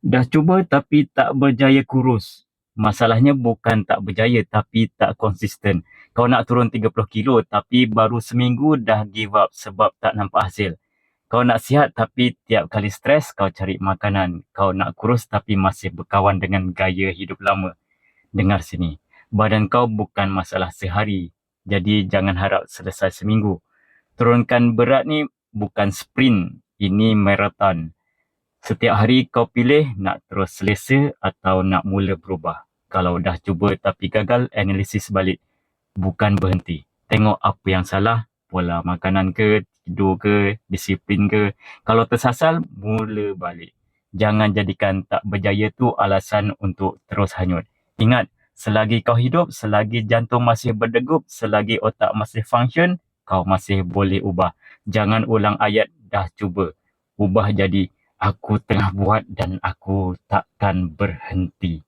Dah cuba tapi tak berjaya kurus. Masalahnya bukan tak berjaya tapi tak konsisten. Kau nak turun 30 kilo tapi baru seminggu dah give up sebab tak nampak hasil. Kau nak sihat tapi tiap kali stres kau cari makanan. Kau nak kurus tapi masih berkawan dengan gaya hidup lama. Dengar sini. Badan kau bukan masalah sehari. Jadi jangan harap selesai seminggu. Turunkan berat ni bukan sprint. Ini maraton. Setiap hari kau pilih nak terus selesa atau nak mula berubah. Kalau dah cuba tapi gagal, analisis balik. Bukan berhenti. Tengok apa yang salah, pola makanan ke, tidur ke, disiplin ke. Kalau tersasar, mula balik. Jangan jadikan tak berjaya tu alasan untuk terus hanyut. Ingat, selagi kau hidup, selagi jantung masih berdegup, selagi otak masih function, kau masih boleh ubah. Jangan ulang ayat dah cuba. Ubah jadi aku tengah buat dan aku takkan berhenti.